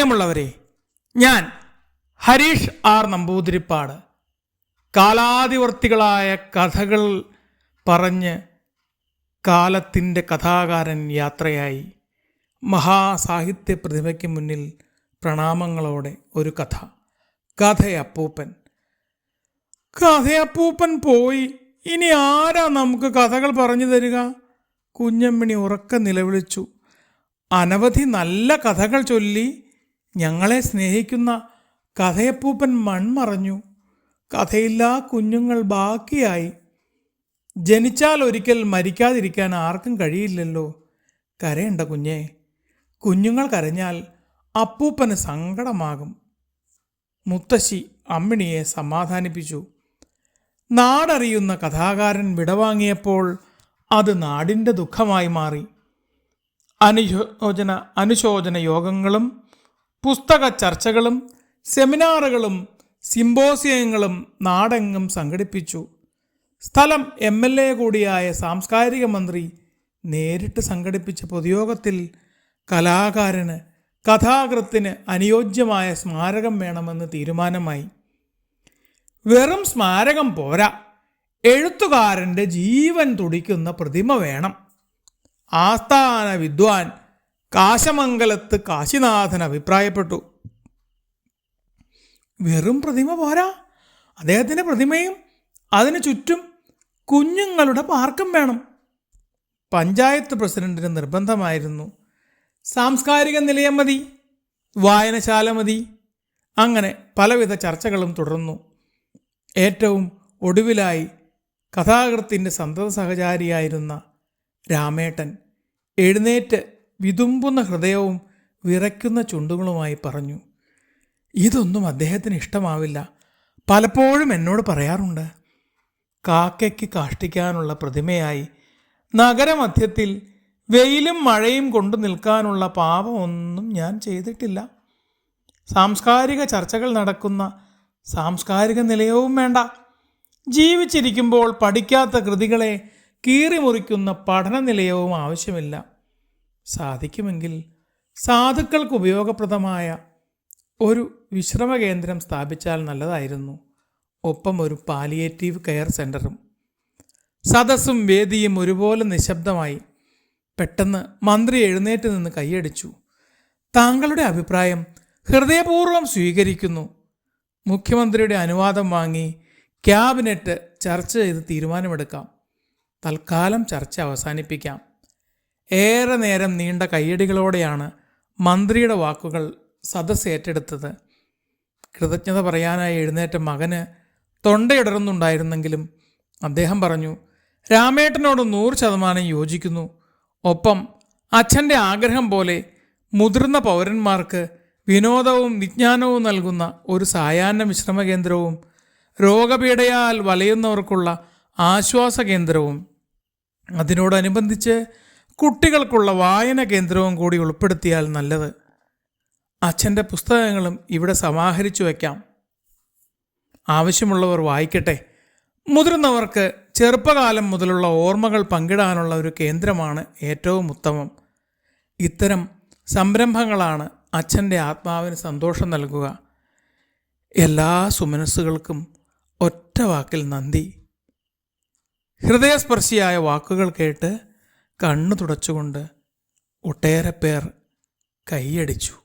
പ്രിയമുള്ളവരെ ഞാൻ ഹരീഷ് ആർ നമ്പൂതിരിപ്പാട്. കാലാതിവർത്തികളായ കഥകൾ പറഞ്ഞ് കാലത്തിന്റെ കഥാകാരൻ യാത്രയായി. മഹാസാഹിത്യ പ്രതിഭയ്ക്ക് മുന്നിൽ പ്രണാമങ്ങളോടെ ഒരു കഥ. കഥയപ്പൂപ്പൻ. കഥയപ്പൂപ്പൻ പോയി. ഇനി ആരാ നമുക്ക് കഥകൾ പറഞ്ഞു തരിക? കുഞ്ഞമ്മിണി ഉറക്ക നിലവിളിച്ചു. അനവധി നല്ല കഥകൾ ചൊല്ലി ഞങ്ങളെ സ്നേഹിക്കുന്ന കഥയപ്പൂപ്പൻ മൺമറഞ്ഞു. കഥയില്ലാ കുഞ്ഞുങ്ങൾ ബാക്കിയായി. ജനിച്ചാൽ ഒരിക്കൽ മരിക്കാതിരിക്കാൻ ആർക്കും കഴിയില്ലല്ലോ. കരയണ്ട കുഞ്ഞേ. കുഞ്ഞുങ്ങൾ കരഞ്ഞാൽ അപ്പൂപ്പന് സങ്കടമാകും. മുത്തശ്ശി അമ്മിണിയെ സമാധാനിപ്പിച്ചു. നാടറിയുന്ന കഥാകാരൻ വിടവാങ്ങിയപ്പോൾ അത് നാടിന്റെ ദുഃഖമായി മാറി. അനുശോചന അനുശോചന യോഗങ്ങളും പുസ്തക ചർച്ചകളും സെമിനാറുകളും സിംബോസിയങ്ങളും നാടെങ്ങും സംഘടിപ്പിച്ചു. സ്ഥലം എം എൽ എ കൂടിയായ സാംസ്കാരിക മന്ത്രി നേരിട്ട് സംഘടിപ്പിച്ച പൊതുയോഗത്തിൽ കലാകാരന് കഥാകൃത്തിന് അനുയോജ്യമായ സ്മാരകം വേണമെന്ന് തീരുമാനമായി. വെറും സ്മാരകം പോരാ. എഴുത്തുകാരന്റെ ജീവൻ തുടിക്കുന്ന പ്രതിമ വേണം. ആസ്ഥാന വിദ്വാൻ കാശമംഗലത്ത് കാശിനാഥൻ അഭിപ്രായപ്പെട്ടു. വെറും പ്രതിമ പോരാ. അദ്ദേഹത്തിന്റെ പ്രതിമയും അതിനു ചുറ്റും കുഞ്ഞുങ്ങളുടെ പാർക്കും വേണം. പഞ്ചായത്ത് പ്രസിഡന്റിന് നിർബന്ധമായിരുന്നു. സാംസ്കാരിക നിലയം മതി വായനശാല മതി അങ്ങനെ പലവിധ ചർച്ചകളും തുടർന്നു. ഏറ്റവും ഒടുവിലായി കഥാകൃത്തിന്റെ സന്തത സഹചാരിയായിരുന്ന രാമേട്ടൻ എഴുന്നേറ്റ് വിതുമ്പുന്ന ഹൃദയവും വിറയ്ക്കുന്ന ചുണ്ടുകളുമായി പറഞ്ഞു ഇതൊന്നും അദ്ദേഹത്തിന് ഇഷ്ടമാവില്ല. പലപ്പോഴും എന്നോട് പറയാറുണ്ട് കാക്കയ്ക്ക് കാഷ്ടിക്കാനുള്ള പ്രതിമയായി നഗരമധ്യത്തിൽ വെയിലും മഴയും കൊണ്ടു നിൽക്കാനുള്ള പാപമൊന്നും ഞാൻ ചെയ്തിട്ടില്ല. സാംസ്കാരിക ചർച്ചകൾ നടക്കുന്ന സാംസ്കാരിക നിലയവും വേണ്ട. ജീവിച്ചിരിക്കുമ്പോൾ പഠിക്കാത്ത കൃതികളെ കീറിമുറിക്കുന്ന പഠന നിലയവും ആവശ്യമില്ല. സാധിക്കുമെങ്കിൽ സാധുക്കൾക്ക് ഉപയോഗപ്രദമായ ഒരു വിശ്രമ കേന്ദ്രം സ്ഥാപിച്ചാൽ നല്ലതായിരുന്നു. ഒപ്പം ഒരു പാലിയേറ്റീവ് കെയർ സെന്ററും സദസ്സും വേദിയും ഒരുപോലെ നിശബ്ദമായി പെട്ടെന്ന് മന്ത്രി എഴുന്നേറ്റ് നിന്ന് കൈയടിച്ചു. താങ്കളുടെ അഭിപ്രായം ഹൃദയപൂർവം സ്വീകരിക്കുന്നു. മുഖ്യമന്ത്രിയുടെ അനുവാദം വാങ്ങി ക്യാബിനറ്റ് ചർച്ച ചെയ്ത് തീരുമാനമെടുക്കാം. തൽക്കാലം ചർച്ച അവസാനിപ്പിക്കാം. ഏറെ നേരം നീണ്ട കയ്യടികളോടെയാണ് മന്ത്രിയുടെ വാക്കുകൾ സദസ് ഏറ്റെടുത്തത്. കൃതജ്ഞത പറയാനായി എഴുന്നേറ്റ മകന് തൊണ്ടയിടറുന്നുണ്ടായിരുന്നെങ്കിലും അദ്ദേഹം പറഞ്ഞു രാമേട്ടനോട് നൂറ് ശതമാനം യോജിക്കുന്നു. ഒപ്പം അച്ഛന്റെ ആഗ്രഹം പോലെ മുതിർന്ന പൗരന്മാർക്ക് വിനോദവും വിജ്ഞാനവും നൽകുന്ന ഒരു സായാഹ്ന വിശ്രമ കേന്ദ്രവും രോഗപീഠയാൽ വലയുന്നവർക്കുള്ള ആശ്വാസ കേന്ദ്രവും അതിനോടനുബന്ധിച്ച് കുട്ടികൾക്കുള്ള വായന കേന്ദ്രവും കൂടി ഉൾപ്പെടുത്തിയാൽ നല്ലത്. അച്ഛന്റെ പുസ്തകങ്ങളും ഇവിടെ സമാഹരിച്ചു വയ്ക്കാം ആവശ്യമുള്ളവർ വായിക്കട്ടെ. മുതിർന്നവർക്ക് ചെറുപ്പകാലം മുതലുള്ള ഓർമ്മകൾ പങ്കിടാനുള്ള ഒരു കേന്ദ്രമാണ് ഏറ്റവും ഉത്തമം. ഇത്തരം സംരംഭങ്ങളാണ് അച്ഛന്റെ ആത്മാവിന് സന്തോഷം നൽകുക. എല്ലാ സുമനസ്സുകൾക്കും ഒറ്റ വാക്കിൽ നന്ദി. ഹൃദയസ്പർശിയായ വാക്കുകൾ കേട്ട് കണ്ണു തുടച്ചുകൊണ്ട് ഒട്ടേറെ പേർ കൈയടിച്ചു.